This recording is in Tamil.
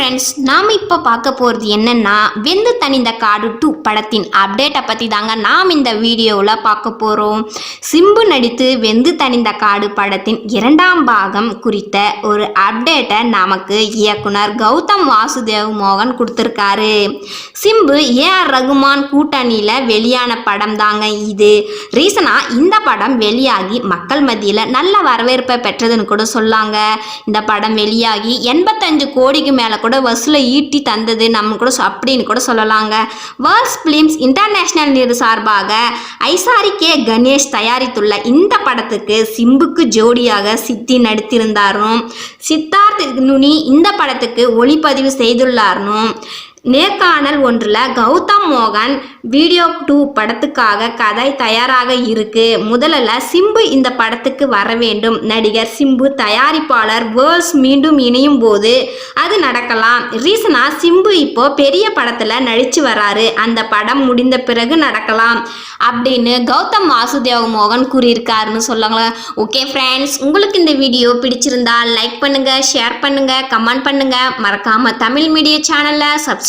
ஃப்ரெண்ட்ஸ் நாம் இப்போ பார்க்க போகிறது என்னென்னா வெந்து தணிந்த காடு டூ படத்தின் அப்டேட்டை பற்றி தாங்க நாம் இந்த வீடியோவில் பார்க்க போகிறோம் சிம்பு நடித்து வெந்து தணிந்த காடு படத்தின் இரண்டாம் பாகம் குறித்த ஒரு அப்டேட்டை நமக்கு இயக்குனர் கௌதம் வாசுதேவ் மோகன் கொடுத்துருக்காரு. சிம்பு ஏஆர் ரகுமான் கூட்டணியில் வெளியான படம் தாங்க இது. ரீசனாக இந்த படம் வெளியாகி மக்கள் மத்தியில் நல்ல வரவேற்பை பெற்றதுன்னு கூட சொல்லாங்க. இந்த படம் வெளியாகி எண்பத்தஞ்சு கோடிக்கு மேலே கூட வசூலை ஈட்டி தந்தது. நம்ம கூட அப்படின்னு கூட சொல்லலாங்க. வேர்ல்ட்ஸ் ஃபிலிம்ஸ் இன்டர்நேஷ்னல் நிறு சார்பாக ஐசாரி கே கணேஷ் தயாரித்துள்ள இந்த படத்துக்கு சிம்புக்கு ஜோடியாக சித்தி நடித்திருந்தாரும். சித்தார்த் நுனி இந்த படத்துக்கு ஒளிப்பதிவு செய்துள்ளார்னும். நேர்காணல் ஒன்றில் கௌதம் மோகன் வீடியோ டூ படத்துக்காக கதை தயாராக இருக்கு. முதல்ல சிம்பு இந்த படத்துக்கு வர வேண்டும். நடிகர் சிம்பு தயாரிப்பாளர் வேர்ல்ஸ் மீண்டும் இணையும் போது அது நடக்கலாம். ரீசனா சிம்பு இப்போ பெரிய படத்தில் நடிச்சு வராரு. அந்த படம் முடிந்த பிறகு நடக்கலாம் அப்படின்னு கௌதம் வாசுதேவ் மோகன் கூறியிருக்காருன்னு சொல்லுவாங்க ஓகே ஃப்ரெண்ட்ஸ் உங்களுக்கு இந்த வீடியோ பிடிச்சிருந்தா லைக் பண்ணுங்க ஷேர் பண்ணுங்க கமெண்ட் பண்ணுங்க. மறக்காம தமிழ் மீடியா சேனலை சப்ஸ்கிரைப்